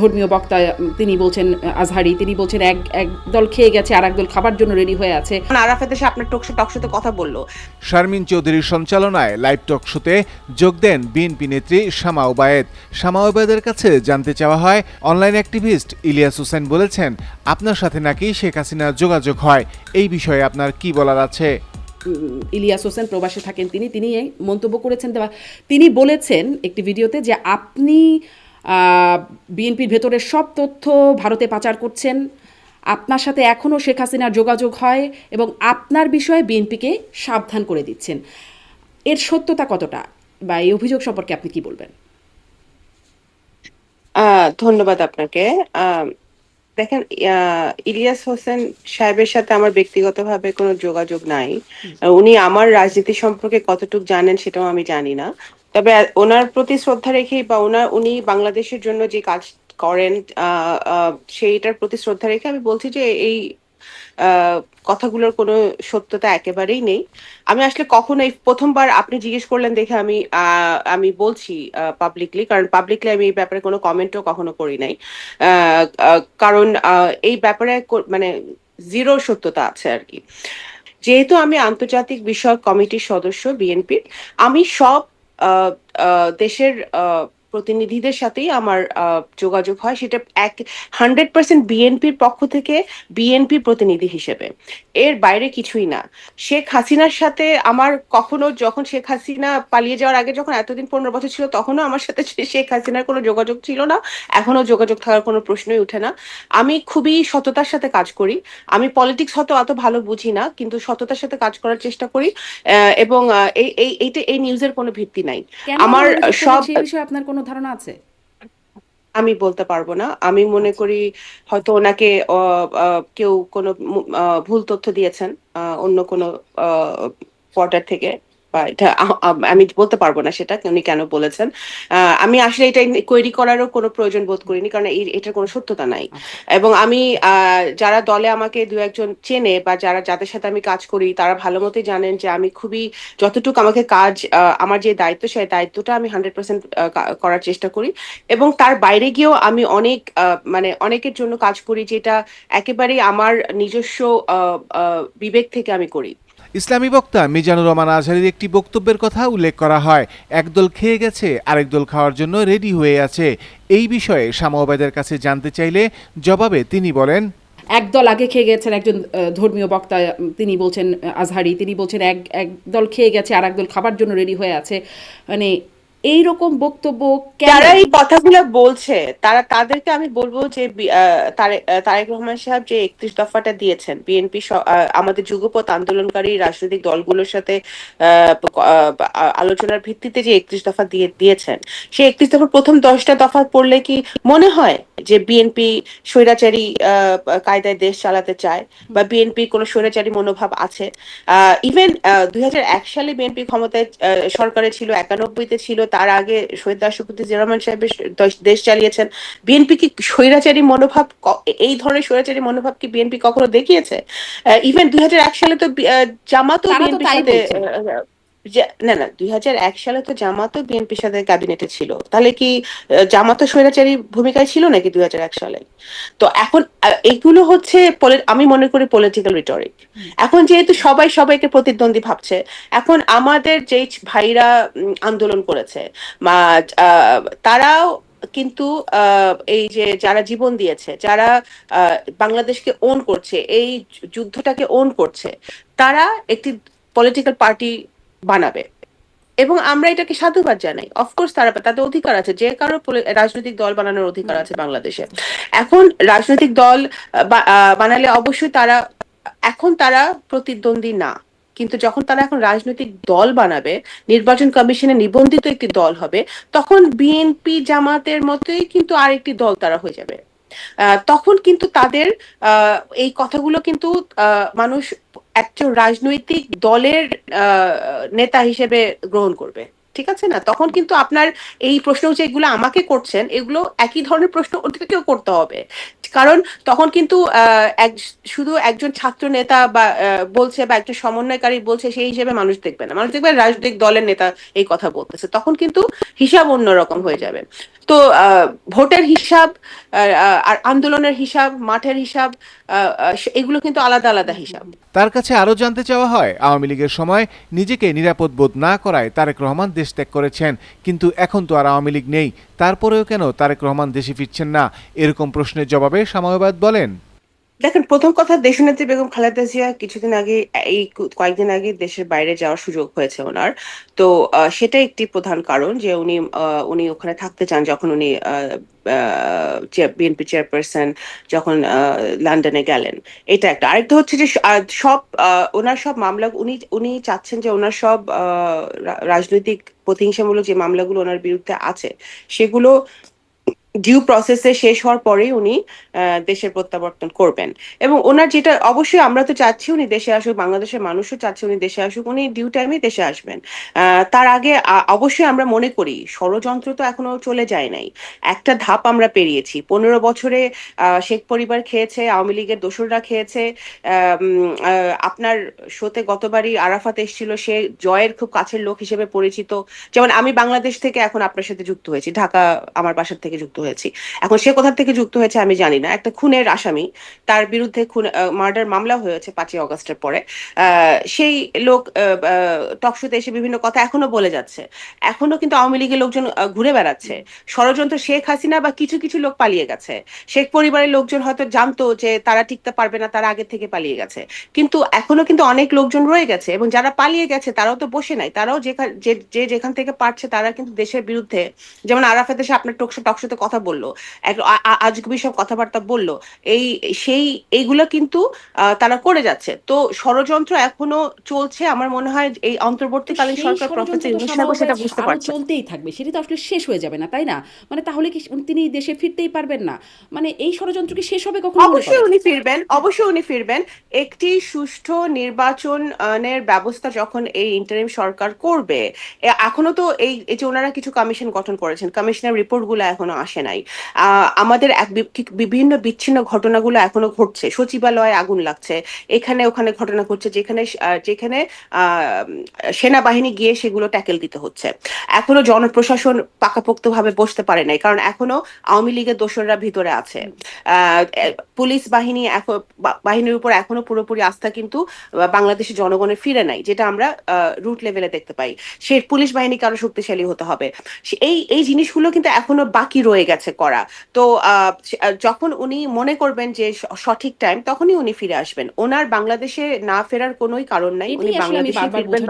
ধর্মীয় বক্তা তিনি বলছেন আজহারি তিনি বলছেন এক এক দল খেয়ে গেছে আর এক দল খাবার জন্য রেডি হয়ে আছে। আরাফাত এসে আপনার টকশো টকশোতে কথা বলল। শারমিন চৌধুরীর সঞ্চালনায় লাইভ টক শোতে যোগ দেন বিএনপি নেত্রী শামা ওবায়েদ। শামা ওবায়েদের কাছে জানতে চাওয়া হয় অনলাইন অ্যাক্টিভিস্ট ইলিয়াস হোসেন বলেছেন আপনার সাথে নাকি শেখ হাসিনার যোগাযোগ হয়? এই বিষয়ে আপনার কি বলার আছে? ইলিয়াস হোসেন প্রবাসে থাকেন তিনি তিনি এই মন্তব্য করেছেন। তিনি বলেছেন একটি ভিডিওতে যে আপনি বিএনপির ভেতরের সব তথ্য ভারতে পাচার করছেন। আপনার সাথে এখনও শেখ হাসিনার যোগাযোগ হয় এবং আপনার বিষয়ে বিএনপিকে সাবধান করে দিচ্ছেন। এর সত্যতা কতটা বা এই অভিযোগ সম্পর্কে আপনি কি বলবেন? আহ, ধন্যবাদ আপনাকে। আহ, দেখেন আহ, ইলিয়াস হোসেন সাহেবের সাথে আমার ব্যক্তিগতভাবে কোনো যোগাযোগ নাই। উনি আমার রাজনীতি সম্পর্কে কতটুকু জানেন সেটাও আমি জানি না। তবে ওনার প্রতি শ্রদ্ধা রেখেই বা ওনার, উনি বাংলাদেশের জন্য যে কাজ করেন সেইটার প্রতি শ্রদ্ধা রেখে আমি বলছি যে এই কথাগুলোর কোনো সত্যতা একেবারেই নেই। আমি আসলে কখনো এই প্রথমবার আপনি জিজ্ঞেস করলেন দেখে আমি আমি বলছি পাবলিকলি কারণ পাবলিকলি আমি এই ব্যাপারে কোনো কমেন্টও কখনো করি নাই। কারণ এই ব্যাপারে মানে জিরো সত্যতা আছে আর কি। যেহেতু আমি আন্তর্জাতিক বিষয়ক কমিটির সদস্য বিএনপির আমি সব দেশের প্রতিনিধিদের সাথেই আমার যোগাযোগ হয়। সেটা এক হান্ড্রেড পার্সেন্ট বিএনপির পক্ষ থেকে বিএনপি প্রতিনিধি হিসেবে। এর বাইরে কিছুই না। শেখ হাসিনার সাথে আমার কখনো যখন শেখ হাসিনা পালিয়ে যাওয়ার আগে যখন এতদিন পনেরো বছর ছিল তখনও আমার সাথে শেখ হাসিনার কোনো যোগাযোগ ছিল না। এখনও যোগাযোগ থাকার কোনো প্রশ্নই উঠে না। আমি খুবই সততার সাথে কাজ করি। আমি পলিটিক্স হয়তো অত ভালো বুঝি না কিন্তু সততার সাথে কাজ করার চেষ্টা করি আহ, এবং এই এই নিউজের কোনো ভিত্তি নাই। আমার সব- বিষয়ে আপনার কোনো ধারণা আছে? আমি বলতে পারব না। আমি মনে করি হয়তো ওনাকে কেউ কোনো ভুল তথ্য দিয়েছেন আহ, অন্য কোনো পর্টার থেকে। বা এটা আমি বলতে পারব না সেটা উনি কেন বলেছেন। আহ, আমি আসলে এটা কোয়েরি করারও কোনো প্রয়োজন বোধ করিনি কারণ এটার কোনো সত্যতা নাই। এবং আমি আহ, যারা দলে আমাকে দু একজন চেনে বা যারা যাদের সাথে আমি কাজ করি তারা ভালো মতোই জানেন যে আমি খুবই যতটুকু আমাকে কাজ আহ, আমার যে দায়িত্ব সেই দায়িত্বটা আমি হান্ড্রেড পার্সেন্ট করার চেষ্টা করি। এবং তার বাইরে গিয়েও আমি অনেক আহ, মানে অনেকের জন্য কাজ করি যেটা একেবারেই আমার নিজস্ব বিবেক থেকে আমি করি। ইসলামী বক্তা মিজানুর রহমান আজহারির একটি বক্তব্যের কথা উল্লেখ করা হয়। একদল খেয়ে গেছে, আরেক দল খাওয়ার জন্য রেডি হয়ে আছে। এই বিষয়ে সামবাদের কাছে জানতে চাইলে জবাবে তিনি বলেন একদল আগে খেয়ে গেছেন, একজন ধর্মীয় বক্তা, তিনি বলছেন, আজহারি, তিনি বলছেন, এক একদল খেয়ে গেছে আর একদল খাবার জন্য রেডি হয়ে আছে। মানে এই রকম বক্তব্য যারা এই কথাগুলো বলছে, তারা, তাদেরকে আমি বলব যে তারেক রহমান সাহেব যে একত্রিশ দফাটা দিয়েছেন, বিএনপি আমাদের যুগপথ আন্দোলনকারী রাজনৈতিক দলগুলোর সাথে আলোচনার ভিত্তিতে যে একত্রিশ দফা দিয়ে, দিয়েছেন, সেই একত্রিশ দফার প্রথম দশটা দফা পড়লে কি মনে হয় যে বিএনপি স্বৈরাচারী কায়দায় দেশ চালাতে চায় বা বিএনপি কোনো স্বৈরাচারী মনোভাব আছে? ইভেন দুই সালে বিএনপি ক্ষমতায় সরকারে ছিল, একানব্বইতে ছিল তার আগে শহীদ রাষ্ট্রপতি জিয়ারহমান সাহেবের সাহেব দেশ চালিয়েছেন। বিএনপি কি স্বৈরাচারী মনোভাব এই ধরনের স্বৈরাচারী মনোভাব কি বিএনপি কখনো দেখিয়েছে? ইভেন দুই হাজার এক সালে তো জামাতও বিএনপির সাথে না না, দুই হাজার এক সালে তো জামাতও বিএনপির সাথে ক্যাবিনেটে ছিল। তাহলে কি জামাতও স্বৈরাচারী ভূমিকায় ছিল নাকি দুই হাজার এক সালে? তো এখন এগুলো হচ্ছে আমি মনে করি পলিটিক্যাল রিটরিক এখন যেহেতু সবাই সবাইকে প্রতিদ্বন্দ্বী ভাবছে, এখন আমাদের যেই ভাইরা আন্দোলন করেছে তারাও কিন্তু এই যে যারা জীবন দিয়েছে, যারা বাংলাদেশকে ওন করছে, এই যুদ্ধটাকে ওন করছে, তারা একটি পলিটিক্যাল পার্টি বানাবে। এবং আমরা এটাকে সাধুবাদ জানাই। অফকোর্স তারা তাদের অধিকার আছে। যে কারও রাজনৈতিক দল বানানোর অধিকার আছে বাংলাদেশে। এখন রাজনৈতিক দল বানালে অবশ্যই তারা, এখন তারা প্রতিদ্বন্দ্বী না। কিন্তু যখন তারা এখন রাজনৈতিক দল বানাবে, নির্বাচন কমিশনে নিবন্ধিত একটি দল হবে, তখন বিএনপি জামাতের মতোই কিন্তু আরেকটি দল তারা হয়ে যাবে। তখন কিন্তু তাদের এই কথাগুলো কিন্তু মানুষ একজন রাজনৈতিক দলের নেতা হিসেবে গ্রহণ করবে। ঠিক আছে না? তখন কিন্তু আপনার এই প্রশ্ন যেগুলো আমাকে করছেন, এগুলো একই ধরনের প্রশ্ন ওদেরকেও করতে হবে। কারণ তখন কিন্তু এক, শুধু একজন ছাত্র নেতা বা বলছে বা একজন সমন্বয়কারী বলছে, সেই হিসেবে মানুষ দেখবে না। মানুষ দেখবে রাজনৈতিক দলের নেতা এই কথা বলতেছে। তখন কিন্তু হিসাব অন্যরকম হয়ে যাবে। তো ভোটের হিসাব আর আন্দোলনের হিসাব, মাঠের হিসাব এগুলো কিন্তু আলাদা আলাদা হিসাব। তার কাছে আরও জানতে চাওয়া হয়, আওয়ামী লীগের সময় নিজেকে নিরাপদ বোধ না করায় তারেক রহমান দেশ ত্যাগ করেছেন, কিন্তু এখন তো আর আওয়ামী লীগ নেই। তারপরেও কেন তারেক রহমান দেশে ফিরছেন না? এরকম প্রশ্নের জবাবে সাময়বাদ বলেন। দেখেন, প্রথম কথা, দেশনেত্রী বেগম খালেদা জিয়া কিছুদিন আগে, এই কয়েকদিন আগে দেশের বাইরে যাওয়ার সুযোগ হয়েছে ওনার। তো সেটা একটি প্রধান কারণ যে উনি উনি ওখানে থাকতে চান যখন উনি বিএনপি চেয়ারপারসন যখন লন্ডনে গেলেন। এটা একটা। আরেকটা হচ্ছে যে সব ওনার সব মামলা, উনি উনি চাচ্ছেন যে ওনার সব রাজনৈতিক প্রতিহিংসামূলক যে মামলাগুলো ওনার বিরুদ্ধে আছে, সেগুলো ডিউ প্রসেসে শেষ হওয়ার পরেই উনি দেশের প্রত্যাবর্তন করবেন। এবং ওনার যেটা, অবশ্যই আমরা তো চাচ্ছি উনি দেশে আসুক, বাংলাদেশের মানুষও চাচ্ছে উনি দেশে আসুক, উনি ডিউ টাইমে দেশে আসবেন। তার আগে অবশ্যই আমরা মনে করি, ষড়যন্ত্র তো এখনও চলে যায় নাই। একটা ধাপ আমরা পেরিয়েছি। পনেরো বছরে শেখ পরিবার খেয়েছে, আওয়ামী লীগের দোসররা খেয়েছে আপনার শোতে গতবারই আরাফাত এসেছিল, সে জয়ের খুব কাছের লোক হিসেবে পরিচিত। যেমন আমি বাংলাদেশ থেকে এখন আপনার সাথে যুক্ত হয়েছি, ঢাকা আমার বাসার থেকে যুক্ত হয়েছি। এখন সে কোথা থেকে যুক্ত হয়েছে আমি জানি না। একটা খুনের আসামি, তার বিরুদ্ধে খুন মার্ডার মামলা হয়েছে পাঁচই অগস্টের পরে। সেই লোক টকশোতে এসে বিভিন্ন কথা এখনও বলে যাচ্ছে। এখনও কিন্তু আওয়ামী লীগের লোকজন ঘুরে বেড়াচ্ছে। ষড়যন্ত্র শেখ হাসিনা বা কিছু কিছু লোক পালিয়ে গেছে। শেখ পরিবারের লোকজন হয়তো জানতো যে তারা টিকতে পারবে না, তারা আগে থেকে পালিয়ে গেছে। কিন্তু এখনও কিন্তু অনেক লোকজন রয়ে গেছে এবং যারা পালিয়ে গেছে তারাও তো বসে নাই। তারাও যেখান, যে যে যেখান থেকে পারছে তারা কিন্তু দেশের বিরুদ্ধে, যেমন আরাফাত এসে আপনার টকশো, টকশোতে কথা বলল। আ- আ- আজগুবি সব কথাবার্তা বলল। এই সেই এইগুলো কিন্তু তারা করে যাচ্ছে। তো ষড়যন্ত্র এখনও চলছে। আমার মনে হয় এই অন্তর্বর্তীকালীন সরকার প্রফেসর সেটা বুঝতে পারছে। চলতেই থাকবে। সেটা তো আসলে শেষ হয়ে যাবে না তাই না? মানে তাহলে কি তিনি দেশে ফিরতেই পারবেন না? মানে এই ষড়যন্ত্র কি শেষ হবে কখনো অবশ্যই উনি ফিরবেন অবশ্যই উনি ফিরবেন। একটি সুষ্ঠু নির্বাচনের ব্যবস্থা যখন এই ইন্টারিম সরকার করবে এখনও তো এই যে ওনারা কিছু কমিশন গঠন করেছেন কমিশনের রিপোর্টগুলো এখনও আসে নাই। আমাদের এক বিভিন্ন বিচ্ছিন্ন ঘটনাগুলো এখনও ঘটছে। সচিবালয়ে আগুন লাগছে। এখানে ওখানে ঘটনা ঘটছে যেখানে যেখানে সেনাবাহিনী গিয়ে সেগুলো ট্যাকেল দিতে হচ্ছে। এখনও জনপ্রশাসন পাকাপোক্ত ভাবে বসতে পারে নাই। কারণ এখনও আওয়ামী লীগের দোসররা ভিতরে আছে। পুলিশ বাহিনী এখন বাহিনীর উপর এখনও পুরোপুরি আস্থা কিন্তু বাংলাদেশের জনগণের ফিরে নাই, যেটা আমরা রুট লেভেলে দেখতে পাই। সে পুলিশ বাহিনীকে আরও শক্তিশালী হতে হবে। এই এই জিনিসগুলো কিন্তু এখনও বাকি রয়ে গেছে। করা। তো যখন উনি মনে করবেন যে সঠিক টাইম তখনই উনি ফিরে আসবেন। ওনার বাংলাদেশে না ফেরার কোনোই কারণ নাই। উনি বাংলাদেশে ফিরবেন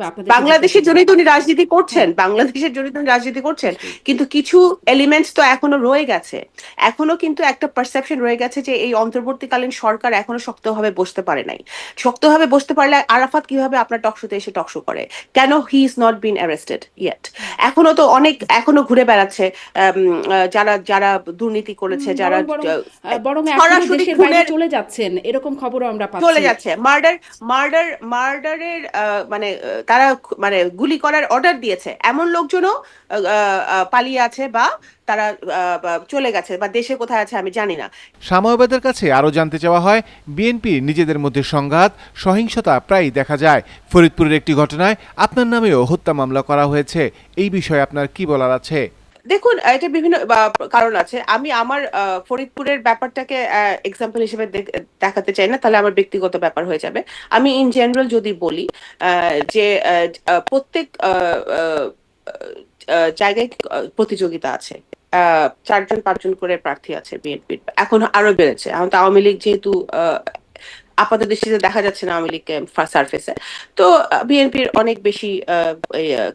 বা আপনাদের বাংলাদেশের জন্যই তো উনি রাজনীতি করছেন বাংলাদেশের জন্যই তো উনি রাজনীতি করছেন। কিন্তু কিছু এলিমেন্টস তো এখনও রয়ে গেছে। এখনও কিন্তু একটা পারসেপশন রয়ে গেছে যে এই অন্তর্বর্তীকালীন সরকার এখনও শক্তভাবে বসতে পারে নাই। শক্তভাবে বসতে পারলে আরাফাত কীভাবে আপনার টকশোতে এসে টকশো করে? কেন he is not been arrested yet এখনও তো অনেক এখনও ঘুরে বেড়াচ্ছে যারা যারা দুর্নীতি করেছে যারা বরং সরাসরি খুনের- চলে যাচ্ছেন এরকম খবরও আমরা পাচ্ছি। চলে যাচ্ছে। মার্ডার মার্ডার মার্ডারের মানে তারা মানে গুলি করার অর্ডার দিয়েছে। এমন লোকজনও পালিয়ে আছে বা তারা আহ, চলে গেছে বা দেশে কোথায় আছে আমি জানি না। সাময়বাদের কাছে আরও জানতে চাওয়া হয় বিএনপি নিজেদের মধ্যে সংঘাত সহিংসতা প্রায়ই দেখা যায়। ফরিদপুরের একটি ঘটনায় আপনার নামেও হত্যা মামলা করা হয়েছে। এই বিষয়ে আপনার কি বলার আছে? দেখুন, এটা বিভিন্ন কারণ আছে। আমি আমার ফরিদপুরের ব্যাপারটাকে এক্সাম্পল হিসেবে দেখাতে চাই না, তাহলে আমার ব্যক্তিগত ব্যাপার হয়ে যাবে। আমি ইন জেনারেল যদি বলি যে প্রত্যেক জায়গায় প্রতিযোগিতা আছে। চারজন, পাঁচজন করে প্রার্থী আছে বিএনপির। এখন আরও বেড়েছে। এখন তো আওয়ামী লীগ যেহেতু আপাত দৃষ্টিতে দেখা যাচ্ছে না আওয়ামী লীগকে সার্ফেসে তো বিএনপির অনেক বেশি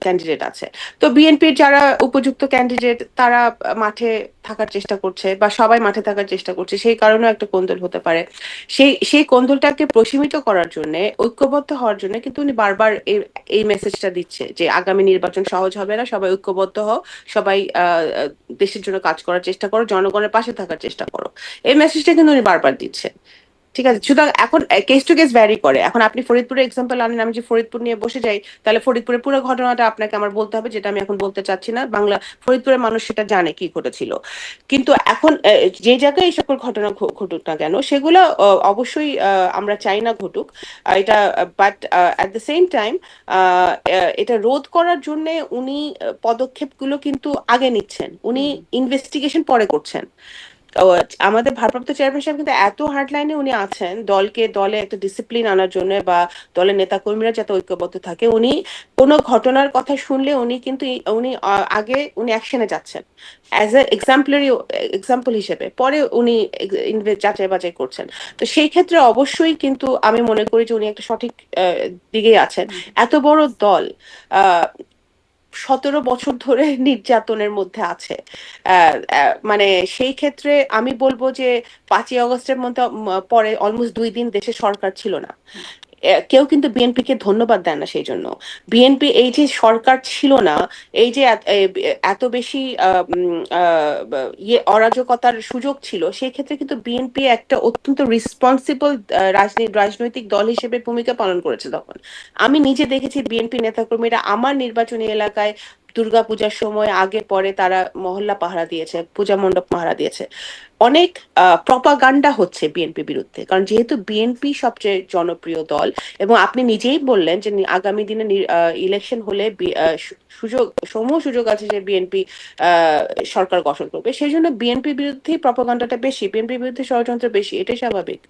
ক্যান্ডিডেট আছে। তো বিএনপির যারা উপযুক্ত ক্যান্ডিডেট তারা মাঠে থাকার চেষ্টা করছে বা সবাই মাঠে থাকার চেষ্টা করছে। সেই কারণেও একটা কোন্দল হতে পারে। সেই সেই কোন্দলটাকে প্রশমিত করার জন্য, ঐক্যবদ্ধ হওয়ার জন্য কিন্তু উনি বারবার এই মেসেজটা দিচ্ছে যে, আগামী নির্বাচন সহজ হবে না, সবাই ঐক্যবদ্ধ হও, সবাই দেশের জন্য কাজ করার চেষ্টা করো, জনগণের পাশে থাকার চেষ্টা করো। এই মেসেজটা কিন্তু উনি বারবার দিচ্ছে। ঠিক আছে। সুতরাং এখন কেস টু কেস ভ্যারি করে। এখন আপনি ফরিদপুরের এক্সাম্পল আনেন আমি যে ফরিদপুর নিয়ে বসে যাই তাহলে ফরিদপুরের পুরো ঘটনাটা আপনাকে আমার বলতে হবে যেটা আমি এখন বলতে চাচ্ছি না। বাংলা ফরিদপুরের মানুষ সেটা জানে কি ঘটেছিল। কিন্তু এখন যে জায়গায় এই সকল ঘটনা ঘটুক না কেন সেগুলো অবশ্যই আমরা চাই না ঘটুক। এটা but at the same time এটা রোধ করার জন্য উনি পদক্ষেপগুলো কিন্তু আগে নিচ্ছেন। উনি ইনভেস্টিগেশন পরে করছেন। আমাদের ভারপ্রাপ্ত চেয়ারম্যান সাহেব কিন্তু এত হার্ডলাইনে উনি আছেন দলকে দলে একটা ডিসিপ্লিন আনার জন্য বা দলের নেতাকর্মীরা যাতে ঐক্যবদ্ধ থাকে উনি কোনো ঘটনার কথা শুনলে উনি কিন্তু উনি আগে উনি অ্যাকশনে যাচ্ছেন। অ্যাজ এ এক্সাম্পলারি এক্সাম্পল হিসেবে পরে উনি যাচাই বাছাই করছেন। তো সেই ক্ষেত্রে অবশ্যই কিন্তু আমি মনে করি যে উনি একটা সঠিক দিকেই আছেন। এত বড় দল আহ সতেরো বছর ধরে নির্যাতনের মধ্যে আছে। মানে সেই ক্ষেত্রে আমি বলব যে পাঁচই অগস্টের মধ্যে পরে অলমোস্ট দুই দিন দেশে সরকার ছিল না। কেউ কিন্তু বিএনপি কে ধন্যবাদ দেন না সেই জন্য। বিএনপি এই যে সরকার ছিল না, এই যে এত- বেশি ইয়ে অরাজকতার সুযোগ ছিল, সেই ক্ষেত্রে কিন্তু বিএনপি একটা অত্যন্ত রেসপন্সিবল রাজনৈতিক দল হিসেবে ভূমিকা পালন করেছে তখন। আমি নিজে দেখেছি বিএনপি নেতাকর্মীরা আমার নির্বাচনী এলাকায় দুর্গাপূজার সময় আগে পরে তারা মহল্লা পাহারা দিয়েছে, পূজা মণ্ডপ পাহারা দিয়েছে। অনেক প্রপাগান্ডা হচ্ছে বিএনপি বিরুদ্ধে। কারণ যেহেতু বিএনপি সবচেয়ে জনপ্রিয় দল, এবং আপনি নিজেই বললেন যে আগামী দিনে ইলেকশন হলে সুযোগ, সমূহ সুযোগ আছে যে বিএনপি সরকার গঠন করবে। সেই জন্য বিএনপির বিরুদ্ধে প্রপাগান্ডাটা বেশি বিএনপির বিরুদ্ধে ষড়যন্ত্র বেশি, এটাই স্বাভাবিক।